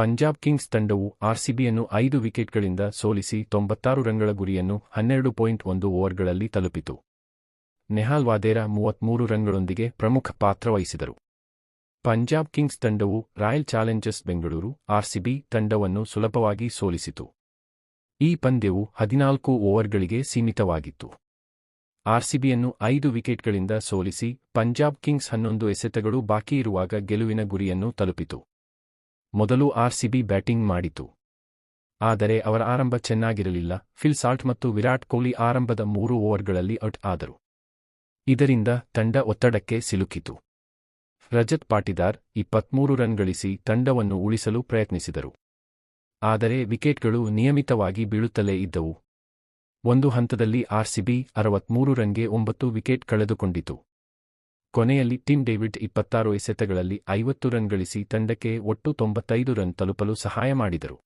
Punjab Kings ತಂಡವು ಆರ್ಸಿಬಿಯನ್ನು ಐದು ವಿಕೆಟ್ಗಳಿಂದ ಸೋಲಿಸಿ ತೊಂಬತ್ತಾರು ರನ್ಗಳ ಗುರಿಯನ್ನು ಹನ್ನೆರಡು ಪಾಯಿಂಟ್ ಒಂದು ಓವರ್ಗಳಲ್ಲಿ ತಲುಪಿತು. ನೆಹಾಲ್ ವಾದೇರಾ ಮೂವತ್ಮೂರು ರನ್ಗಳೊಂದಿಗೆ ಪ್ರಮುಖ ಪಾತ್ರ ವಹಿಸಿದರು. ಪಂಜಾಬ್ ಕಿಂಗ್ಸ್ ತಂಡವು ರಾಯಲ್ ಚಾಲೆಂಜರ್ಸ್ ಬೆಂಗಳೂರು ಆರ್ಸಿಬಿ ತಂಡವನ್ನು ಸುಲಭವಾಗಿ ಸೋಲಿಸಿತು. ಈ ಪಂದ್ಯವು ಹದಿನಾಲ್ಕು ಓವರ್ಗಳಿಗೆ ಸೀಮಿತವಾಗಿತ್ತು. ಆರ್ಸಿಬಿಯನ್ನು ಐದು ವಿಕೆಟ್ಗಳಿಂದ ಸೋಲಿಸಿ ಪಂಜಾಬ್ ಕಿಂಗ್ಸ್ ಹನ್ನೊಂದು ಎಸೆತಗಳು ಬಾಕಿ ಇರುವಾಗ ಗೆಲುವಿನ ಗುರಿಯನ್ನು ತಲುಪಿತು. ಮೊದಲು ಆರ್ಸಿಬಿ ಬ್ಯಾಟಿಂಗ್ ಮಾಡಿತು. ಆದರೆ ಅವರ ಆರಂಭ ಚೆನ್ನಾಗಿರಲಿಲ್ಲ, ಫಿಲ್ ಸಾಲ್ಟ್ ಮತ್ತು ವಿರಾಟ್ ಕೊಹ್ಲಿ ಆರಂಭದ ಮೂರು ಓವರ್ಗಳಲ್ಲಿ ಔಟ್ ಆದರು. ಇದರಿಂದ ತಂಡ ಒತ್ತಡಕ್ಕೆ ಸಿಲುಕಿತು. ರಜತ್ ಪಾಟಿದಾರ್ ಇಪ್ಪತ್ಮೂರು ರನ್ ಗಳಿಸಿ ತಂಡವನ್ನು ಉಳಿಸಲು ಪ್ರಯತ್ನಿಸಿದರು. ಆದರೆ ವಿಕೆಟ್ಗಳು ನಿಯಮಿತವಾಗಿ ಬೀಳುತ್ತಲೇ ಇದ್ದವು. ಒಂದು ಹಂತದಲ್ಲಿ ಆರ್ಸಿಬಿ ಅರವತ್ಮೂರು ರನ್ಗೆ ಒಂಬತ್ತು ವಿಕೆಟ್ ಕಳೆದುಕೊಂಡಿತು. ಕೊನೆಯಲ್ಲಿ ಟಿಮ್ ಡೇವಿಡ್ ಇಪ್ಪತ್ತಾರು ಎಸೆತಗಳಲ್ಲಿ ಐವತ್ತು ರನ್ ಗಳಿಸಿ ತಂಡಕ್ಕೆ ಒಟ್ಟು ತೊಂಬತ್ತೈದು ರನ್ ತಲುಪಲು ಸಹಾಯ ಮಾಡಿದರು.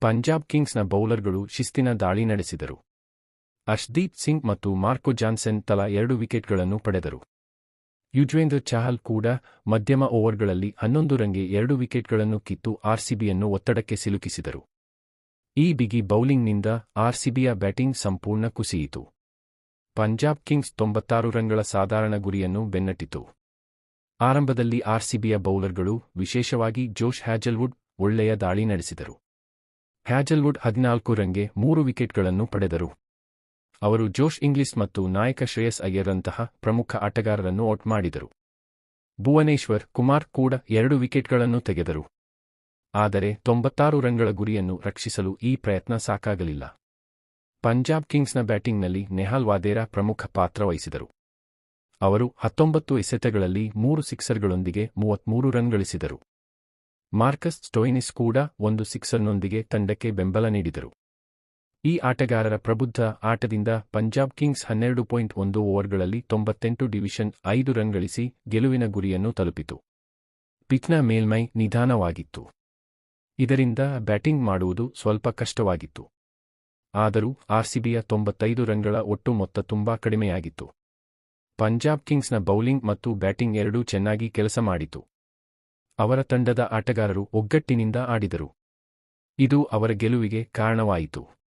ಪಂಜಾಬ್ ಕಿಂಗ್ಸ್ನ ಬೌಲರ್ಗಳು ಶಿಸ್ತಿನ ದಾಳಿ ನಡೆಸಿದರು. ಅಶ್ದೀಪ್ ಸಿಂಗ್ ಮತ್ತು ಮಾರ್ಕೊ ಜಾನ್ಸನ್ ತಲಾ ಎರಡು ವಿಕೆಟ್ಗಳನ್ನು ಪಡೆದರು. ಯುಜ್ವೇಂದ್ರ ಚಹಲ್ ಕೂಡ ಮಧ್ಯಮ ಓವರ್ಗಳಲ್ಲಿ ಹನ್ನೊಂದು ರನ್ಗೆ ಎರಡು ವಿಕೆಟ್ಗಳನ್ನು ಕಿತ್ತು ಆರ್ಸಿಬಿಯನ್ನು ಒತ್ತಡಕ್ಕೆ ಸಿಲುಕಿಸಿದರು. ಈ ಬಿಗಿ ಬೌಲಿಂಗ್ನಿಂದ ಆರ್ಸಿಬಿಯ ಬ್ಯಾಟಿಂಗ್ ಸಂಪೂರ್ಣ ಕುಸಿಯಿತು. ಪಂಜಾಬ್ ಕಿಂಗ್ಸ್ ತೊಂಬತ್ತಾರು ರನ್ಗಳ ಸಾಧಾರಣ ಗುರಿಯನ್ನು ಬೆನ್ನಟ್ಟಿತು. ಆರಂಭದಲ್ಲಿ ಆರ್ಸಿಬಿಯ ಬೌಲರ್ಗಳು, ವಿಶೇಷವಾಗಿ ಜೋಶ್ ಹ್ಯಾಜಲ್ವುಡ್, ಒಳ್ಳೆಯ ದಾಳಿ ನಡೆಸಿದರು. ಹ್ಯಾಜಲ್ವುಡ್ ಹದಿನಾಲ್ಕು ರನ್ಗೆ ಮೂರು ವಿಕೆಟ್ಗಳನ್ನು ಪಡೆದರು. ಅವರು ಜೋಶ್ ಇಂಗ್ಲಿಸ್ ಮತ್ತು ನಾಯಕ ಶ್ರೇಯಸ್ ಅಯ್ಯರ್ರಂತಹ ಪ್ರಮುಖ ಆಟಗಾರರನ್ನು ಔಟ್ ಮಾಡಿದರು. ಭುವನೇಶ್ವರ್ ಕುಮಾರ್ ಕೂಡ ಎರಡು ವಿಕೆಟ್ಗಳನ್ನು ತೆಗೆದರು. ಆದರೆ ತೊಂಬತ್ತಾರು ರನ್ಗಳ ಗುರಿಯನ್ನು ರಕ್ಷಿಸಲು ಈ ಪ್ರಯತ್ನ ಸಾಕಾಗಲಿಲ್ಲ. ಪಂಜಾಬ್ ಕಿಂಗ್ಸ್ನ ಬ್ಯಾಟಿಂಗ್ನಲ್ಲಿ ನೆಹಾಲ್ ವಾದೇರಾ ಪ್ರಮುಖ ಪಾತ್ರ ವಹಿಸಿದರು. ಅವರು ಹತ್ತೊಂಬತ್ತು ಎಸೆತಗಳಲ್ಲಿ ಮೂರು ಸಿಕ್ಸರ್ಗಳೊಂದಿಗೆ ಮೂವತ್ಮೂರು ರನ್ ಗಳಿಸಿದರು. ಮಾರ್ಕಸ್ ಸ್ಟೋಯ್ನಿಸ್ ಕೂಡ ಒಂದು ಸಿಕ್ಸರ್ನೊಂದಿಗೆ ತಂಡಕ್ಕೆ ಬೆಂಬಲ ನೀಡಿದರು. ಈ ಆಟಗಾರರ ಪ್ರಬುದ್ಧ ಆಟದಿಂದ ಪಂಜಾಬ್ ಕಿಂಗ್ಸ್ ಹನ್ನೆರಡು ಪಾಯಿಂಟ್ ಒಂದು ಓವರ್ಗಳಲ್ಲಿ ತೊಂಬತ್ತೆಂಟು ಡಿವಿಷನ್ ಐದು ರನ್ ಗಳಿಸಿ ಗೆಲುವಿನ ಗುರಿಯನ್ನು ತಲುಪಿತು. ಪಿಚ್ನ ಮೇಲ್ಮೈ ನಿಧಾನವಾಗಿತ್ತು. ಇದರಿಂದ ಬ್ಯಾಟಿಂಗ್ ಮಾಡುವುದು ಸ್ವಲ್ಪ ಕಷ್ಟವಾಗಿತ್ತು. ಆದರೂ ಆರ್ಸಿಬಿಯ ತೊಂಬತ್ತೈದು ರನ್ಗಳ ಒಟ್ಟು ಮೊತ್ತ ತುಂಬಾ ಕಡಿಮೆಯಾಗಿತ್ತು. ಪಂಜಾಬ್ ಕಿಂಗ್ಸ್ನ ಬೌಲಿಂಗ್ ಮತ್ತು ಬ್ಯಾಟಿಂಗ್ ಎರಡೂ ಚೆನ್ನಾಗಿ ಕೆಲಸ ಮಾಡಿತು. ಅವರ ತಂಡದ ಆಟಗಾರರು ಒಗ್ಗಟ್ಟಿನಿಂದ ಆಡಿದರು. ಇದು ಅವರ ಗೆಲುವಿಗೆ ಕಾರಣವಾಯಿತು.